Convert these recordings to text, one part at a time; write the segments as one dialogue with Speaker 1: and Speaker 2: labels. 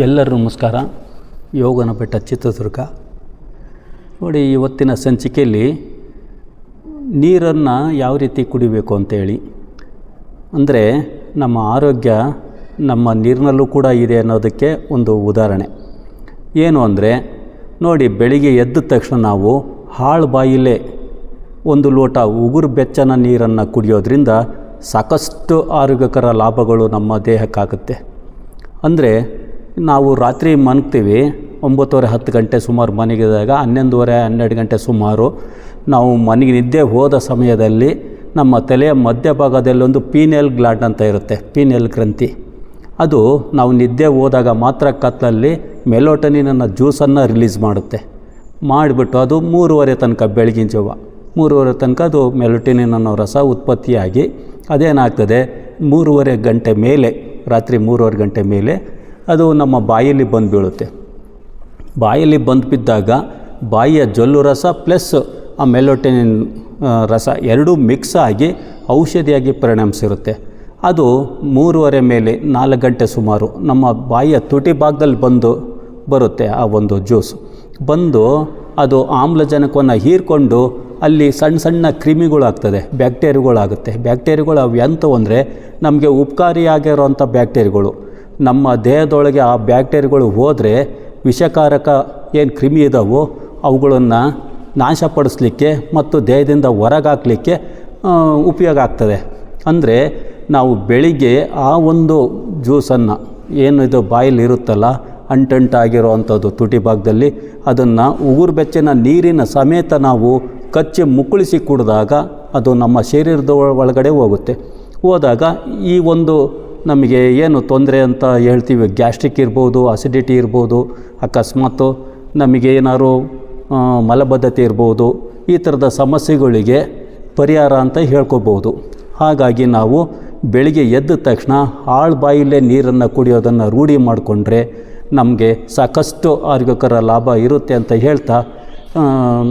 Speaker 1: ಎಲ್ಲರೂ ನಮಸ್ಕಾರ. ಯೋಗನ ಬೆಟ್ಟ ಚಿತ್ರದುರ್ಗ. ನೋಡಿ ಇವತ್ತಿನ ಸಂಚಿಕೆಯಲ್ಲಿ ನೀರನ್ನು ಯಾವ ರೀತಿ ಕುಡಿಬೇಕು ಅಂತೇಳಿ. ಅಂದರೆ ನಮ್ಮ ಆರೋಗ್ಯ ನಮ್ಮ ನೀರಿನಲ್ಲೂ ಕೂಡ ಇದೆ ಅನ್ನೋದಕ್ಕೆ ಒಂದು ಉದಾಹರಣೆ. ಏನು ಅಂದರೆ, ನೋಡಿ, ಬೆಳಿಗ್ಗೆ ಎದ್ದ ತಕ್ಷಣ ನಾವು ಹಾಳು ಬಾಯಿಲೆ ಒಂದು ಲೋಟ ಉಗುರು ಬೆಚ್ಚನ ನೀರನ್ನು ಕುಡಿಯೋದ್ರಿಂದ ಸಾಕಷ್ಟು ಆರೋಗ್ಯಕರ ಲಾಭಗಳು ನಮ್ಮ ದೇಹಕ್ಕಾಗುತ್ತೆ. ಅಂದರೆ ನಾವು ರಾತ್ರಿ ಮಲಗ್ತೀವಿ ಒಂಬತ್ತುವರೆ ಹತ್ತು ಗಂಟೆ ಸುಮಾರು ಮನೆಗಿದಾಗ ಹನ್ನೊಂದುವರೆ ಹನ್ನೆರಡು ಗಂಟೆ ಸುಮಾರು ನಾವು ಮನೆಗೆ ನಿದ್ದೆ ಹೋದ ಸಮಯದಲ್ಲಿ ನಮ್ಮ ತಲೆಯ ಮಧ್ಯಭಾಗದಲ್ಲಿ ಒಂದು ಪೀನೆಲ್ ಗ್ಲಾಡ್ ಅಂತ ಇರುತ್ತೆ, ಪೀನೆಲ್ ಗ್ರಂಥಿ. ಅದು ನಾವು ನಿದ್ದೆ ಹೋದಾಗ ಮಾತ್ರ ಕತ್ತಲಲ್ಲಿ ಮೆಲೋಟನಿನ ಜ್ಯೂಸನ್ನು ರಿಲೀಸ್ ಮಾಡುತ್ತೆ. ಮಾಡಿಬಿಟ್ಟು ಅದು ಮೂರುವರೆ ತನಕ ಬೆಳಗಿನ ಜಾವ. ಮೂರುವರೆ ತನಕ ಅದು ಮೆಲೋಟನಿನ್ ಅನ್ನೋ ರಸ ಉತ್ಪತ್ತಿಯಾಗಿ ಅದೇನಾಗ್ತದೆ, ಮೂರುವರೆ ಗಂಟೆ ಮೇಲೆ, ರಾತ್ರಿ ಮೂರುವರೆ ಗಂಟೆ ಮೇಲೆ ಅದು ನಮ್ಮ ಬಾಯಲ್ಲಿ ಬಂದು ಬೀಳುತ್ತೆ. ಬಾಯಲ್ಲಿ ಬಂದು ಬಿದ್ದಾಗ ಬಾಯಿಯ ಜೊಲ್ಲು ರಸ ಪ್ಲಸ್ ಆ ಮೆಲೋಟೆನಿನ್ ರಸ ಎರಡೂ ಮಿಕ್ಸ್ ಆಗಿ ಔಷಧಿಯಾಗಿ ಪರಿಣಮಿಸಿರುತ್ತೆ. ಅದು ಮೂರುವರೆ ಮೇಲೆ ನಾಲ್ಕು ಗಂಟೆ ಸುಮಾರು ನಮ್ಮ ಬಾಯಿಯ ತುಟಿ ಭಾಗದಲ್ಲಿ ಬಂದು ಬರುತ್ತೆ ಆ ಒಂದು ಜ್ಯೂಸ್. ಬಂದು ಅದು ಆಮ್ಲಜನಕವನ್ನು ಹೀರ್ಕೊಂಡು ಅಲ್ಲಿ ಸಣ್ಣ ಸಣ್ಣ ಕ್ರಿಮಿಗಳಾಗ್ತದೆ, ಬ್ಯಾಕ್ಟೀರಿಯಾಗಳಾಗುತ್ತೆ. ಬ್ಯಾಕ್ಟೀರಿಯಾಗಳು ಅವು ಎಂಥವು ಅಂದರೆ ನಮಗೆ ಉಪಕಾರಿಯಾಗಿರೋಂಥ ಬ್ಯಾಕ್ಟೀರಿಯಾಗಳು. ನಮ್ಮ ದೇಹದೊಳಗೆ ಆ ಬ್ಯಾಕ್ಟೀರಿಯಾಗಳು ಹೋದರೆ ವಿಷಕಾರಕ ಏನು ಕ್ರಿಮಿ ಇದಾವೋ ಅವುಗಳನ್ನು ನಾಶಪಡಿಸ್ಲಿಕ್ಕೆ ಮತ್ತು ದೇಹದಿಂದ ಹೊರಗಾಕಲಿಕ್ಕೆ ಉಪಯೋಗ ಆಗ್ತದೆ. ಅಂದರೆ ನಾವು ಬೆಳಿಗ್ಗೆ ಆ ಒಂದು ಜ್ಯೂಸನ್ನು, ಏನು ಇದು ಬಾಯಲ್ಲಿ ಇರುತ್ತಲ್ಲ ಅಂಟಂಟಾಗಿರೋ ಅಂಥದ್ದು ತುಟಿ ಭಾಗದಲ್ಲಿ, ಅದನ್ನು ಉಗುರು ಬೆಚ್ಚನ ನೀರಿನ ಸಮೇತ ನಾವು ಕಚ್ಚಿ ಮುಕ್ಕಳಿಸಿ ಕುಡಿದಾಗ ಅದು ನಮ್ಮ ಶರೀರದ ಒಳಗಡೆ ಹೋಗುತ್ತೆ. ಹೋದಾಗ ಈ ಒಂದು ನಮಗೆ ಏನು ತೊಂದರೆ ಅಂತ ಹೇಳ್ತೀವಿ, ಗ್ಯಾಸ್ಟ್ರಿಕ್ ಇರ್ಬೋದು ಅಸಿಡಿಟಿ ಇರ್ಬೋದು, ಅಕಸ್ಮಾತ್ ನಮಗೆ ಏನಾದ್ರು ಮಲಬದ್ಧತೆ ಇರ್ಬೋದು, ಈ ಥರದ ಸಮಸ್ಯೆಗಳಿಗೆ ಪರಿಹಾರ ಅಂತ ಹೇಳ್ಕೊಬೋದು. ಹಾಗಾಗಿ ನಾವು ಬೆಳಿಗ್ಗೆ ಎದ್ದ ತಕ್ಷಣ ಆಳು ಬಾಯಿಲೇ ನೀರನ್ನು ಕುಡಿಯೋದನ್ನು ರೂಢಿ ಮಾಡಿಕೊಂಡ್ರೆ ನಮಗೆ ಸಾಕಷ್ಟು ಆರೋಗ್ಯಕರ ಲಾಭ ಇರುತ್ತೆ ಅಂತ ಹೇಳ್ತಾ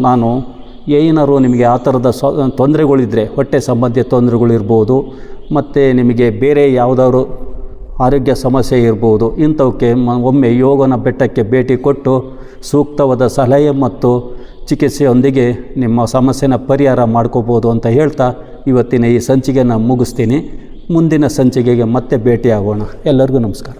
Speaker 1: ನಾನು ಏನಾದ್ರು ನಿಮಗೆ ಆ ಥರದ ಸೊ ತೊಂದರೆಗಳಿದ್ದರೆ ಹೊಟ್ಟೆ ಸಂಬಂಧಿ ತೊಂದರೆಗಳಿರ್ಬೋದು ಮತ್ತು ನಿಮಗೆ ಬೇರೆ ಯಾವುದಾದ್ರು ಆರೋಗ್ಯ ಸಮಸ್ಯೆ ಇರ್ಬೋದು, ಇಂಥವಕ್ಕೆ ಒಮ್ಮೆ ಯೋಗನ ಬೆಟ್ಟಕ್ಕೆ ಭೇಟಿ ಕೊಟ್ಟು ಸೂಕ್ತವಾದ ಸಲಹೆ ಮತ್ತು ಚಿಕಿತ್ಸೆಯೊಂದಿಗೆ ನಿಮ್ಮ ಸಮಸ್ಯೆನ ಪರಿಹಾರ ಮಾಡ್ಕೋಬೋದು ಅಂತ ಹೇಳ್ತಾ ಇವತ್ತಿನ ಈ ಸಂಚಿಕೆಯನ್ನು ಮುಗಿಸ್ತೀನಿ. ಮುಂದಿನ ಸಂಚಿಕೆಗೆ ಮತ್ತೆ ಭೇಟಿಯಾಗೋಣ. ಎಲ್ಲರಿಗೂ ನಮಸ್ಕಾರ.